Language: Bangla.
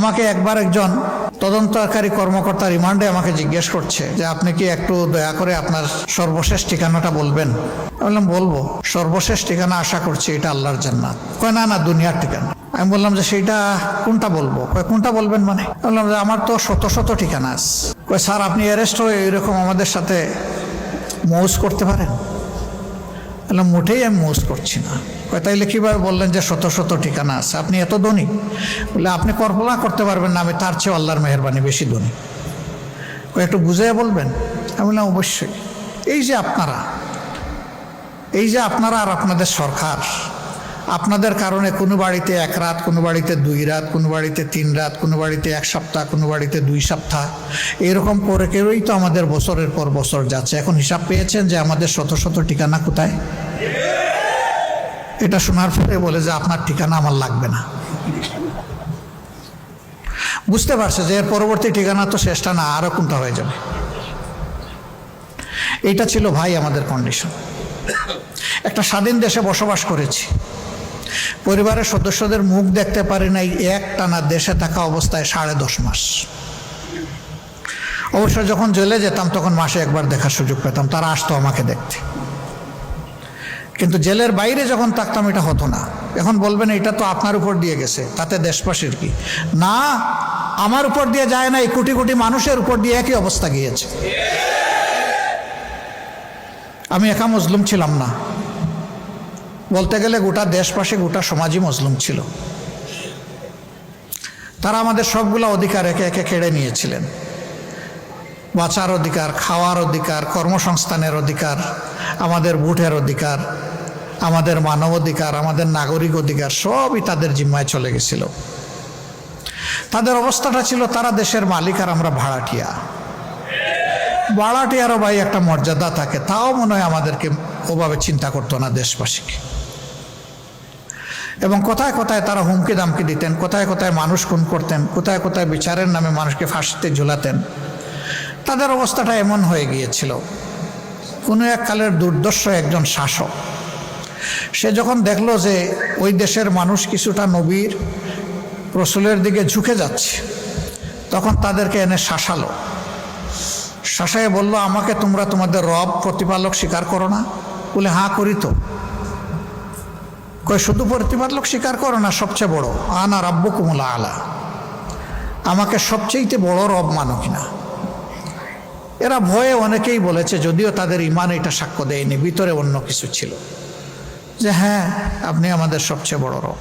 আমাকে একবার একজন তদন্তকারী কর্মকর্তা রিমান্ডে আমাকে জিজ্ঞেস করছে যে আপনি কি একটু দয়া করে আপনার সর্বশেষ ঠিকানাটা বলবেন? বললাম, বলব। সর্বশেষ ঠিকানা আশা করছি এটা আল্লাহর জান্নাত। কয়, না না, দুনিয়ার ঠিকানা। আমি বললাম যে, সেইটা কোনটা বলব? কয়, কোনটা বলবেন মানে? বললাম যে, আমার তো শত শত ঠিকানা আছে। কয়, স্যার, আপনি অ্যারেস্ট হয়ে এরকম আমাদের সাথে মৌজ করতে পারেন? বললাম মোটেই আমি মোজ করছি না। তাইলে কীভাবে বললেন যে শত শত ঠিকানা আছে? আপনি এত ধনী। বলে, আপনি কল্পনা করতে পারবেন না, আমি তার চেয়ে আল্লাহর মেহরবানি বেশি ধনী। ও একটু বুঝিয়ে বলবেন? আমি বললাম, অবশ্যই। এই যে আপনারা, এই যে আপনারা আর আপনাদের সরকার আপনাদের কারণে কোনো বাড়িতে এক রাত, কোনো বাড়িতে দুই রাত, কোনো বাড়িতে তিন রাত, কোনো বাড়িতে এক সপ্তাহ, কোনো বাড়িতে দুই সপ্তাহ, এরকম করে কেউই তো আমাদের বছরের পর বছর যাচ্ছে। এখন হিসাব পেয়েছেন যে আমাদের শত শত ঠিকানা কোথায়? এটা শোনার পরে বলে যে আপনার ঠিকানা আমার লাগবে না। বুঝতে পারছে যে এর পরবর্তী ঠিকানা তো শেষটা না আরও কোনটা হয়ে যাবে। এইটা ছিল ভাই আমাদের কন্ডিশন একটা স্বাধীন দেশে বসবাস করেছি। পরিবারের সদস্যদের মুখ দেখতে পারি নাই এক টানা দেশে থাকা অবস্থায় সাড়ে দশ মাস। অবশ্য যখন জেলে যেতাম, তখন মাসে একবার দেখার সুযোগ পেতাম। তারা আসতো আমাকে দেখতে। কিন্তু জেলের বাইরে যখন থাকতাম, এটা হতো না। এখন বলবেন, এটা তো আপনার উপর দিয়ে গেছে। তাতে দেশবাসীর কি? না, আমার উপর দিয়ে যায় না এই কোটি কোটি মানুষের উপর দিয়ে একই অবস্থা গিয়েছে। আমি একা মজলুম ছিলাম না। বলতে গেলে গোটা দেশবাসী, গোটা সমাজই মজলুম ছিল। তারা আমাদের সবগুলো অধিকার একে একে কেড়ে নিয়েছিলেন। বাঁচার অধিকার, খাওয়ার অধিকার, কর্মসংস্থানের অধিকার, আমাদের বুটের অধিকার, আমাদের মানব অধিকার, আমাদের নাগরিক অধিকার সবই তাদের জিম্মায় চলে গেছিল। তাদের অবস্থাটা ছিল তারা দেশের মালিক আর আমরা ভাড়াটিয়া। ভাড়াটিয়ারও ভাই একটা মর্যাদা থাকে, তাও মনে হয় আমাদেরকে ওভাবে চিন্তা করতো না দেশবাসীকে। এবং কোথায় কোথায় তারা হুমকি দামকি দিতেন, কোথায় কোথায় মানুষ খুন করতেন, কোথায় কোথায় বিচারের নামে মানুষকে ফাঁসিতে ঝুলাতেন, তাদের অবস্থাটা এমন হয়ে গিয়েছিল। কোনো এক কালের দুর্দর্শ একজন শাসক, সে যখন দেখল যে ওই দেশের মানুষ কিছুটা নবীর রসুলের দিকে ঝুঁকে যাচ্ছে, তখন তাদেরকে এনে শাসালো। শাসায় বলল, আমাকে তোমরা তোমাদের রব প্রতিপালক স্বীকার করো না? বলে হাঁ করি তো। কই শুধু প্রতিপালক স্বীকার করো না, সবচেয়ে বড়। আনা রাব্য কুমলা আলা। আমাকে সবচেয়েতে বড় রব মানো কিনা? এরা ভয়ে অনেকেই বলেছে, যদিও তাদের ইমান এটা সাক্ষ্য দেয়নি, ভিতরে অন্য কিছু ছিল। যে হ্যাঁ আপনি আমাদের সবচেয়ে বড় রব।